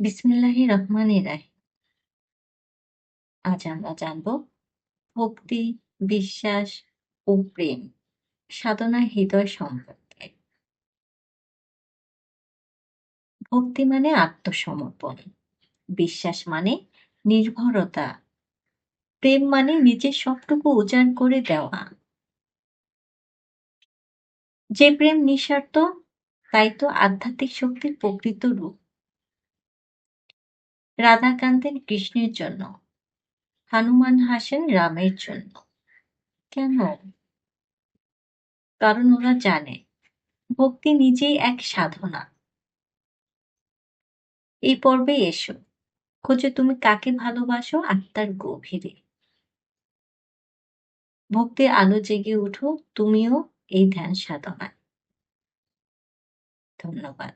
বিসমিল্লাহির রহমানির রাহিম। আজ আমরা জানব ভক্তি, বিশ্বাস ও প্রেম সাধনা হৃদয় সম্পর্কে। ভক্তি মানে আত্মসমর্পণ, বিশ্বাস মানে নির্ভরতা, প্রেম মানে নিজের সবটুকু উজাড় করে দেওয়া। যে প্রেম নিঃস্বার্থ তাই তো আধ্যাত্মিক শক্তির প্রকৃত রূপ। রাধা কৃষ্ণের জন্য, হনুমান হাসেন রামের জন্য। কেন? কারণ ওরা জানে ভক্তি নিজেই এক সাধনা। এই পর্বে এসো খোঁজো তুমি কাকে ভালোবাসো আত্মার গভীরে। ভক্তির আলো জেগে উঠো তুমিও এই ধ্যান সাধনায়। ধন্যবাদ